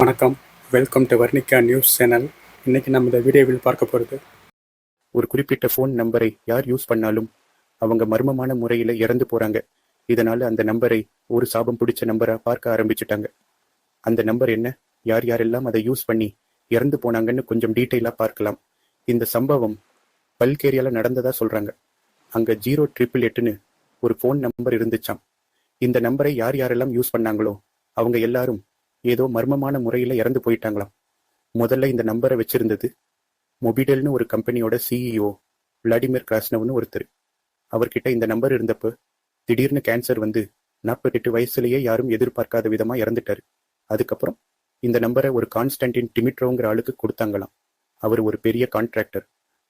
வணக்கம். Welcome to Varnika news channel இன்னைக்கு நம்ம இந்த வீடியோவில் பார்க்க போகிறது ஒரு குறிப்பிட்ட ஃபோன் நம்பரை யார் யூஸ் பண்ணாலும் அவங்க மர்மமான முறையில் இறந்து போகிறாங்க இதனால் அந்த நம்பரை ஒரு சாபம் பிடிச்ச நம்பரை பார்க்க ஆரம்பிச்சிட்டாங்க. அந்த நம்பர் என்ன? யார் யாரெல்லாம் அதை யூஸ் பண்ணி இறந்து போனாங்கன்னு கொஞ்சம் டீட்டெயிலாக பார்க்கலாம். இந்த சம்பவம் பல்கேரியாவில் நடந்ததா சொல்கிறாங்க அங்கே ஜீரோ ட்ரிபிள் எட்டுன்னு ஒரு ஃபோன் நம்பர் இருந்துச்சாம். இந்த நம்பரை யார் யாரெல்லாம் யூஸ் பண்ணாங்களோ அவங்க எல்லாரும் ஏதோ மர்மமான முறையில் இறந்து போயிட்டாங்களாம். முதல்ல இந்த நம்பரை வச்சிருந்தது மொபிடெல்னு ஒரு கம்பெனியோட சிஇஓ விளாடிமிர் கிராஸ்னவ்னு ஒருத்தர். அவர்கிட்ட இந்த நம்பர் இருந்தப்போ திடீர்னு கேன்சர் வந்து நாற்பத்தெட்டு வயசுலேயே யாரும் எதிர்பார்க்காத விதமாக இறந்துட்டாரு. அதுக்கப்புறம் இந்த நம்பரை ஒரு கான்ஸ்டன்டின் டிமிட்ரோங்கிற ஆளுக்கு கொடுத்தாங்களாம். அவர் ஒரு பெரிய கான்ட்ராக்டர்.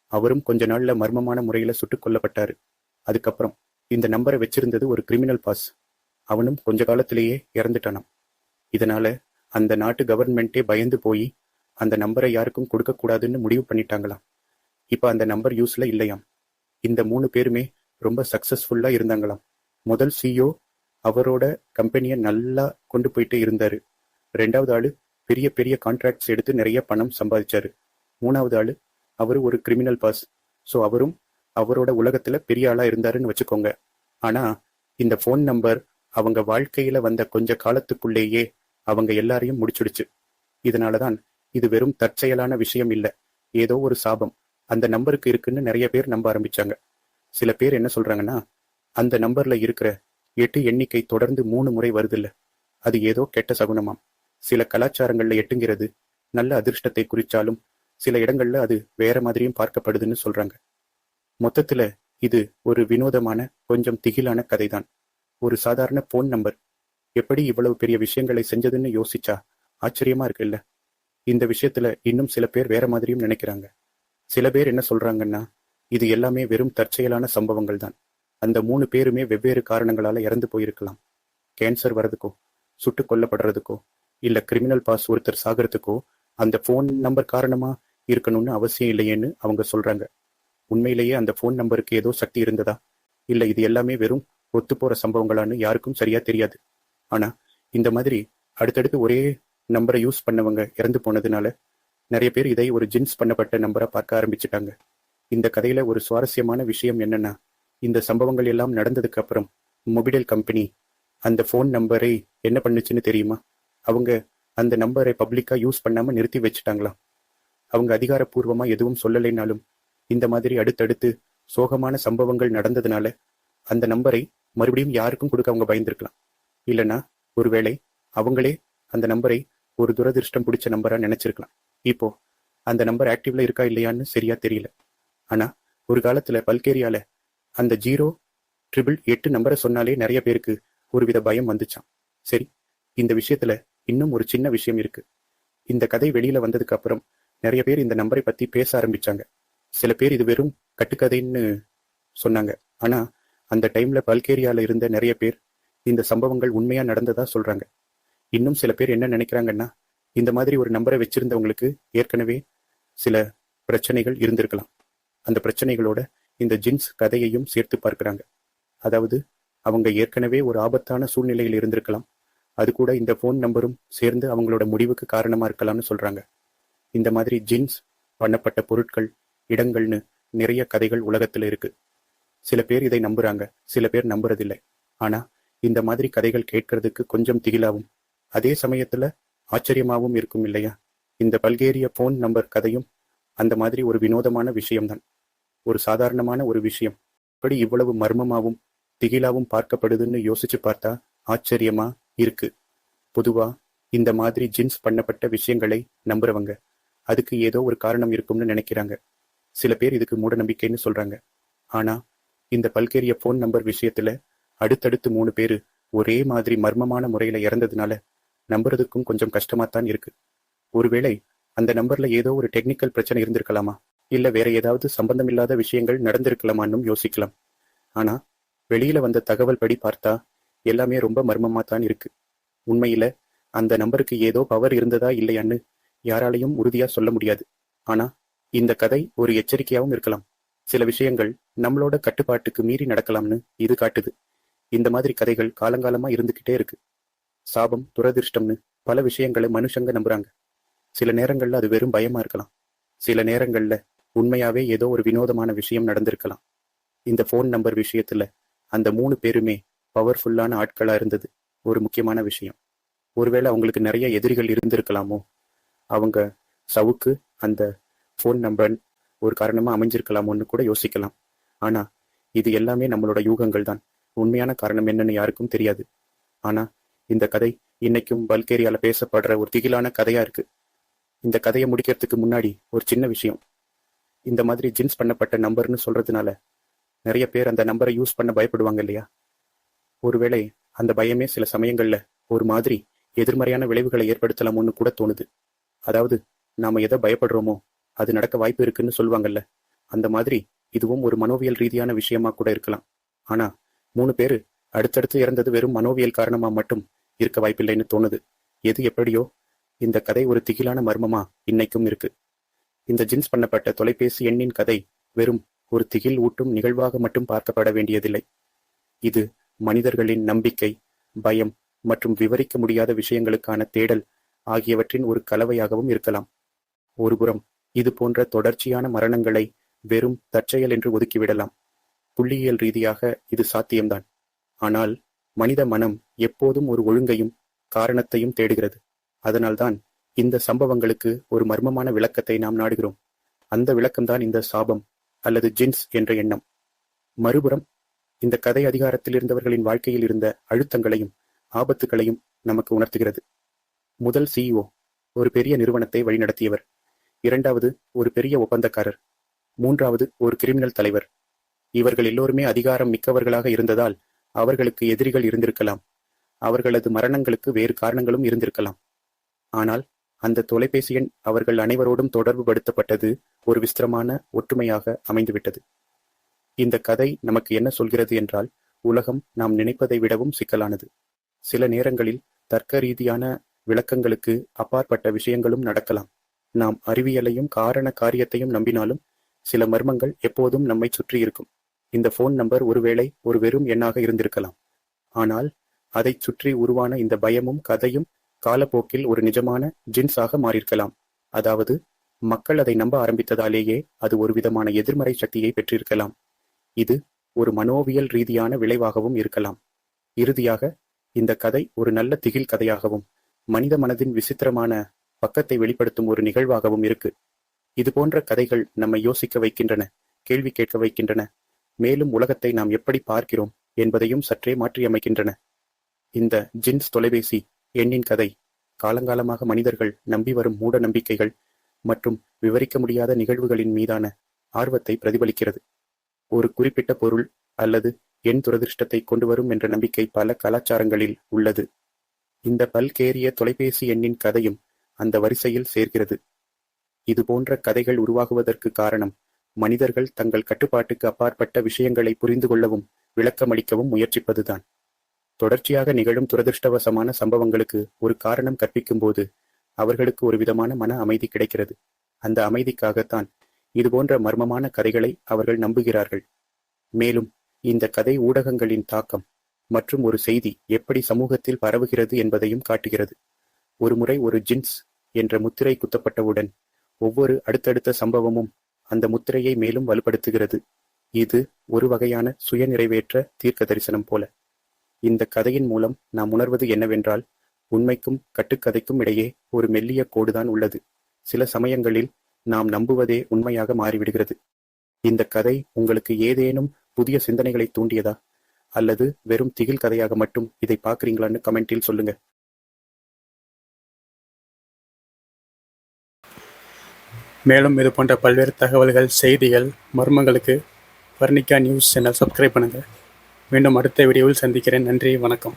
அவரும் கொஞ்ச நாளில் மர்மமான முறையில் சுட்டுக் கொல்லப்பட்டார். அதுக்கப்புறம் இந்த நம்பரை வச்சிருந்தது ஒரு கிரிமினல் பாஸ். அவனும் கொஞ்ச காலத்திலேயே இறந்துட்டானாம். இதனால அந்த நாட்டு கவர்மெண்ட்டே பயந்து போய் அந்த நம்பரை யாருக்கும் கொடுக்கக்கூடாதுன்னு முடிவு பண்ணிட்டாங்களாம். இப்போ அந்த நம்பர் யூஸ்ல இல்லையாம். இந்த மூணு பேருமே ரொம்ப சக்ஸஸ்ஃபுல்லாக இருந்தாங்களாம். முதல் சிஇஓ அவரோட கம்பெனியை நல்லா கொண்டு போயிட்டு இருந்தாரு. ரெண்டாவது ஆளு பெரிய பெரிய கான்ட்ராக்ட்ஸ் எடுத்து நிறைய பணம் சம்பாதிச்சாரு. மூணாவது ஆள் அவர் ஒரு கிரிமினல் பாஸ் ஸோ அவரும் அவரோட உலகத்தில் பெரிய ஆளாக இருந்தாருன்னு வச்சுக்கோங்க. ஆனால் இந்த ஃபோன் நம்பர் அவங்க வாழ்க்கையில் வந்த கொஞ்ச காலத்துக்குள்ளேயே அவங்க எல்லாரையும் முடிச்சிடுச்சு. இதனாலதான் இது வெறும் தற்செயலான விஷயம் இல்ல. ஏதோ ஒரு சாபம். அந்த நம்பருக்கு இருக்குன்னு நிறைய பேர் நம்ப ஆரம்பிச்சாங்க. சில பேர் என்ன சொல்றாங்கன்னா அந்த நம்பர்ல இருக்கிற எட்டு எண்ணிக்கை தொடர்ந்து மூணு முறை வருதில்ல. அது ஏதோ கெட்ட சகுனமாம். சில கலாச்சாரங்கள்ல எட்டுங்கிறது நல்ல அதிர்ஷ்டத்தை குறிச்சாலும் சில இடங்கள்ல அது வேற மாதிரியும் பார்க்கப்படுதுன்னு சொல்றாங்க. மொத்தத்துல இது ஒரு வினோதமான கொஞ்சம் திகிலான கதைதான். ஒரு சாதாரண போன் நம்பர் எப்படி இவ்வளவு பெரிய விஷயங்களை செஞ்சதுன்னு யோசிச்சா? ஆச்சரியமா இருக்குல்ல. இந்த விஷயத்துல இன்னும் சில பேர் வேற மாதிரியும் நினைக்கிறாங்க. சில பேர் என்ன சொல்றாங்கன்னா இது எல்லாமே வெறும் தற்செயலான சம்பவங்கள் தான். அந்த மூணு பேருமே வெவ்வேறு காரணங்களால இறந்து போயிருக்கலாம். கேன்சர் வர்றதுக்கோ சுட்டுக் கொல்லப்படுறதுக்கோ இல்ல கிரிமினல் பாஸ் ஒருத்தர் சாகிறதுக்கோ அந்த ஃபோன் நம்பர் காரணமா இருக்கணும்னு அவசியம் இல்லையேன்னு அவங்க சொல்றாங்க. உண்மையிலேயே அந்த ஃபோன் நம்பருக்கு ஏதோ சக்தி இருந்ததா? இல்ல இது எல்லாமே வெறும் ஒத்து போற சம்பவங்களான்னு யாருக்கும் சரியா தெரியாது. ஆனா இந்த மாதிரி அடுத்தடுத்து ஒரே நம்பரை யூஸ் பண்ணவங்க இறந்து போனதுனால நிறைய பேர் இதை ஒரு ஜின்ஸ் பண்ணப்பட்ட நம்பரா பார்க்க ஆரம்பிச்சிட்டாங்க. இந்த கதையில ஒரு சுவாரஸ்யமான விஷயம் என்னன்னா இந்த சம்பவங்கள் எல்லாம் நடந்ததுக்கு அப்புறம் மொபிடல் கம்பெனி அந்த ஃபோன் நம்பரை என்ன பண்ணுச்சுன்னு தெரியுமா? அவங்க அந்த நம்பரை பப்ளிக்காக யூஸ் பண்ணாம நிறுத்தி வச்சுட்டாங்களாம் அவங்க அதிகாரப்பூர்வமா எதுவும் சொல்லலைனாலும் இந்த மாதிரி அடுத்தடுத்து சோகமான சம்பவங்கள் நடந்ததுனால அந்த நம்பரை மறுபடியும் யாருக்கும் கொடுக்க அவங்க பயந்துருக்கலாம். இல்லைன்னா ஒருவேளை அவங்களே அந்த நம்பரை ஒரு துரதிருஷ்டம் பிடிச்ச நம்பரா நினைச்சிருக்கலாம். இப்போ அந்த நம்பர் ஆக்டிவ்ல இருக்கா இல்லையான்னு சரியா தெரியல. ஆனா ஒரு காலத்துல பல்கேரியால அந்த ஜீரோ ட்ரிபிள் எட்டு நம்பரை சொன்னாலே நிறைய பேருக்கு ஒருவித பயம் வந்துச்சான் சரி இந்த விஷயத்துல இன்னும் ஒரு சின்ன விஷயம் இருக்கு. இந்த கதை வெளியில வந்ததுக்கு அப்புறம் நிறைய பேர் இந்த நம்பரை பத்தி பேச ஆரம்பிச்சாங்க. சில பேர் இது வெறும் கட்டுக்கதைன்னு சொன்னாங்க. ஆனா அந்த டைம்ல பல்கேரியால இருந்த நிறைய பேர் இந்த சம்பவங்கள் உண்மையா நடந்ததா சொல்றாங்க. இன்னும் சில பேர் என்ன நினைக்கிறாங்கன்னா இந்த மாதிரி ஒரு நம்பரை வச்சிருந்தவங்களுக்கு ஏற்கனவே சில பிரச்சனைகள் இருந்திருக்கலாம். அந்த பிரச்சனைகளோட இந்த ஜின்ஸ் கதையையும் சேர்த்து பார்க்கிறாங்க. அதாவது அவங்க ஏற்கனவே ஒரு ஆபத்தான சூழ்நிலையில் இருந்திருக்கலாம். அது கூட இந்த ஃபோன் நம்பரும் சேர்ந்து அவங்களோட முடிவுக்கு காரணமா இருக்கலாம்னு சொல்றாங்க. இந்த மாதிரி ஜின்ஸ் பண்ணப்பட்ட பொருட்கள் இடங்கள்னு நிறைய கதைகள் உலகத்துல இருக்கு. சில பேர் இதை நம்புறாங்க சில பேர் நம்புறதில்லை. ஆனா இந்த மாதிரி கதைகள் கேட்கறதுக்கு கொஞ்சம் திகிலாவும். அதே சமயத்துல ஆச்சரியமாவும் இருக்கும் இல்லையா? இந்த பல்கேரிய போன் நம்பர் கதையும் அந்த மாதிரி ஒரு வினோதமான விஷயம்தான். ஒரு சாதாரணமான ஒரு விஷயம். இப்படி இவ்வளவு மர்மமாவும் திகிலாவும் பார்க்கப்படுதுன்னு யோசிச்சு பார்த்தா ஆச்சரியமா இருக்கு. பொதுவா இந்த மாதிரி ஜின்ஸ் பண்ணப்பட்ட விஷயங்களை நம்புறவங்க அதுக்கு ஏதோ ஒரு காரணம் இருக்கும்னு நினைக்கிறாங்க. சில பேர் இதுக்கு மூட நம்பிக்கைன்னு சொல்றாங்க. ஆனா இந்த பல்கேரிய போன் நம்பர் விஷயத்துல அடுத்தடுத்து மூணு பேரு ஒரே மாதிரி மர்மமான முறையில இறந்ததுனால நம்புறதுக்கும் கொஞ்சம் கஷ்டமாத்தான் இருக்கு. ஒருவேளை அந்த நம்பர்ல ஏதோ ஒரு டெக்னிக்கல் பிரச்சனை இருந்திருக்கலாமா? இல்ல வேற ஏதாவது சம்பந்தமில்லாத விஷயங்கள் நடந்திருக்கலாமான்னும் யோசிக்கலாம். ஆனா வெளியில வந்த தகவல் படி பார்த்தா எல்லாமே ரொம்ப மர்மமா தான் இருக்கு. உண்மையில அந்த நம்பருக்கு ஏதோ பவர் இருந்ததா இல்லையான்னு யாராலையும் உறுதியா சொல்ல முடியாது. ஆனா இந்த கதை ஒரு எச்சரிக்கையாவும் இருக்கலாம். சில விஷயங்கள் நம்மளோட கட்டுப்பாட்டுக்கு மீறி நடக்கலாம்னு இது காட்டுது. இந்த மாதிரி கதைகள் காலங்காலமா இருந்துகிட்டே இருக்கு. சாபம் துரதிர்ஷ்டம்னு பல விஷயங்களை மனுஷங்க நம்புறாங்க. சில நேரங்கள்ல அது வெறும் பயமா இருக்கலாம். சில நேரங்கள்ல உண்மையாவே ஏதோ ஒரு வினோதமான விஷயம் நடந்திருக்கலாம். இந்த ஃபோன் நம்பர் விஷயத்துல அந்த மூணு பேருமே பவர்ஃபுல்லான ஆட்களா இருந்தது ஒரு முக்கியமான விஷயம். ஒருவேளை அவங்களுக்கு நிறைய எதிரிகள் இருந்திருக்கலாமோ? அவங்க சவுக்கு அந்த ஃபோன் நம்பர் ஒரு காரணமா அமைஞ்சிருக்கலாமோன்னு கூட யோசிக்கலாம். ஆனா இது எல்லாமே நம்மளோட யூகங்கள் தான். உண்மையான காரணம் என்னன்னு யாருக்கும் தெரியாது. ஆனா இந்த கதை இன்னைக்கும் பல்கேரியால பேசப்படுற ஒரு திகிலான கதையா இருக்கு. இந்த கதையை முடிக்கிறதுக்கு முன்னாடி ஒரு சின்ன விஷயம். இந்த மாதிரி ஜின்ஸ் பண்ணப்பட்ட நம்பர்னு சொல்றதுனால நிறைய பேர் அந்த நம்பரை யூஸ் பண்ண பயப்படுவாங்க இல்லையா? ஒருவேளை அந்த பயமே சில சமயங்கள்ல ஒரு மாதிரி எதிர்மறையான விளைவுகளை ஏற்படுத்தலாமோன்னு கூட தோணுது. அதாவது நாம எதை பயப்படுறோமோ அது நடக்க வாய்ப்பு இருக்குன்னு சொல்லுவாங்கல்ல. அந்த மாதிரி இதுவும் ஒரு மனோவியல் ரீதியான விஷயமா கூட இருக்கலாம். ஆனா மூணு பேரு அடுத்தடுத்து இறந்தது வெறும் மனோவியல் காரணமா மட்டும் இருக்க வாய்ப்பில்லைன்னு தோணுது. எது எப்படியோ இந்த கதை ஒரு திகிலான மர்மமா இன்னைக்கும் இருக்கு. இந்த ஜின்ஸ் பண்ணப்பட்ட தொலைபேசி எண்ணின் கதை வெறும் ஒரு திகில் ஊட்டும் நிகழ்வாக மட்டும் பார்க்கப்பட வேண்டியதில்லை. இது மனிதர்களின் நம்பிக்கை பயம் மற்றும் விவரிக்க முடியாத விஷயங்களுக்கான தேடல் ஆகியவற்றின் ஒரு கலவையாகவும் இருக்கலாம். ஒருபுறம் இது போன்ற தொடர்ச்சியான மரணங்களை வெறும் தற்செயல் என்று ஒதுக்கிவிடலாம். புள்ளியியல் ரீதியாக இது சாத்தியம்தான். ஆனால் மனித மனம் எப்போதும் ஒரு ஒழுங்கையும் காரணத்தையும் தேடுகிறது. அதனால்தான் இந்த சம்பவங்களுக்கு ஒரு மர்மமான விளக்கத்தை நாம் நாடுகிறோம். அந்த விளக்கம்தான் இந்த சாபம் அல்லது ஜின்ஸ் என்ற எண்ணம். மறுபுறம் இந்த கதை அதிகாரத்தில் இருந்தவர்களின் வாழ்க்கையில் இருந்த அழுத்தங்களையும் ஆபத்துகளையும் நமக்கு உணர்த்துகிறது. முதல் சிஇஓ ஒரு பெரிய நிறுவனத்தை வழிநடத்தியவர். இரண்டாவது ஒரு பெரிய ஒப்பந்தக்காரர். மூன்றாவது ஒரு கிரிமினல் தலைவர். இவர்கள் எல்லோருமே அதிகாரம் மிக்கவர்களாக இருந்ததால் அவர்களுக்கு எதிரிகள் இருந்திருக்கலாம். அவர்களது மரணங்களுக்கு வேறு காரணங்களும் இருந்திருக்கலாம். ஆனால் அந்த தொலைபேசி எண் அவர்கள் அனைவரோடும் தொடர்பு படுத்தப்பட்டது ஒரு விஸ்திரமான ஒற்றுமையாக அமைந்துவிட்டது. இந்த கதை நமக்கு என்ன சொல்கிறது என்றால் உலகம் நாம் நினைப்பதை விடவும் சிக்கலானது. சில நேரங்களில் தர்க்க ரீதியான விளக்கங்களுக்கு அப்பாற்பட்ட விஷயங்களும் நடக்கலாம். நாம் அறிவியலையும் காரண காரியத்தையும் நம்பினாலும் சில மர்மங்கள் எப்போதும் நம்மை சுற்றி இருக்கும். இந்த ஃபோன் நம்பர் ஒருவேளை ஒரு வெறும் எண்ணாக இருந்திருக்கலாம். ஆனால் அதைச் சுற்றி உருவான இந்த பயமும் கதையும் காலப்போக்கில் ஒரு நிஜமான ஜின்ஸாக மாறியிருக்கலாம். அதாவது மக்கள் அதை நம்ப ஆரம்பித்ததாலேயே அது ஒரு விதமான எதிர்மறை சக்தியை பெற்றிருக்கலாம். இது ஒரு மனோவியல் ரீதியான விளைவாகவும் இருக்கலாம். இறுதியாக இந்த கதை ஒரு நல்ல திகில் கதையாகவும் மனித மனதின் விசித்திரமான பக்கத்தை வெளிப்படுத்தும் ஒரு நிகழ்வாகவும் இருக்கு. இது போன்ற கதைகள் நம்மை யோசிக்க வைக்கின்றன கேள்வி கேட்க வைக்கின்றன. மேலும் உலகத்தை நாம் எப்படி பார்க்கிறோம் என்பதையும் சற்றே மாற்றியமைக்கின்றன. இந்த ஜின்ஸ் தொலைபேசி எண்ணின் கதை காலங்காலமாக மனிதர்கள் நம்பி வரும் மூட நம்பிக்கைகள் மற்றும் விவரிக்க முடியாத நிகழ்வுகளின் மீதான ஆர்வத்தை பிரதிபலிக்கிறது. ஒரு குறிப்பிட்ட பொருள் அல்லது எண் துரதிருஷ்டத்தை கொண்டு வரும் என்ற நம்பிக்கை பல கலாச்சாரங்களில் உள்ளது. இந்த பல்கேரிய தொலைபேசி எண்ணின் கதையும் அந்த வரிசையில் சேர்கிறது. இது போன்ற கதைகள் உருவாகுவதற்கு காரணம் மனிதர்கள் தங்கள் கட்டுப்பாட்டுக்கு அப்பாற்பட்ட விஷயங்களை புரிந்து கொள்ளவும் விளக்கமளிக்கவும் முயற்சிப்பதுதான். தொடர்ச்சியாக நிகழும் துரதிருஷ்டவசமான சம்பவங்களுக்கு ஒரு காரணம் கற்பிக்கும்போது அவர்களுக்கு ஒரு விதமான மன அமைதி கிடைக்கிறது. அந்த அமைதிக்காகத்தான் இதுபோன்ற மர்மமான கதைகளை அவர்கள் நம்புகிறார்கள். மேலும் இந்த கதை ஊடகங்களின் தாக்கம் மற்றும் ஒரு செய்தி எப்படி சமூகத்தில் பரவுகிறது என்பதையும் காட்டுகிறது. ஒருமுறை ஒரு ஜின்ஸ் என்ற முத்திரை குத்தப்பட்டவுடன் ஒவ்வொரு அடுத்தடுத்த சம்பவமும் அந்த முத்திரையை மேலும் வலுப்படுத்துகிறது. இது ஒரு வகையான சுய நிறைவேற்ற தீர்க்க தரிசனம் போல. இந்த கதையின் மூலம் நாம் உணர்வது என்னவென்றால் உண்மைக்கும் கட்டுக்கதைக்கும் இடையே ஒரு மெல்லிய கோடுதான் உள்ளது. சில சமயங்களில் நாம் நம்புவதே உண்மையாக மாறிவிடுகிறது. இந்த கதை உங்களுக்கு ஏதேனும் புதிய சிந்தனைகளை தூண்டியதா? அல்லது வெறும் திகில் கதையாக மட்டும் இதை பார்க்குறீங்களான்னு கமெண்டில் சொல்லுங்க. மேலும் இது போன்ற பல்வேறு தகவல்கள் செய்திகள் மர்மங்களுக்கு வர்ணிகா நியூஸ் சேனல் சப்ஸ்கிரைப் பண்ணுங்கள் மீண்டும் அடுத்த வீடியோவில் சந்திக்கிறேன். நன்றி வணக்கம்.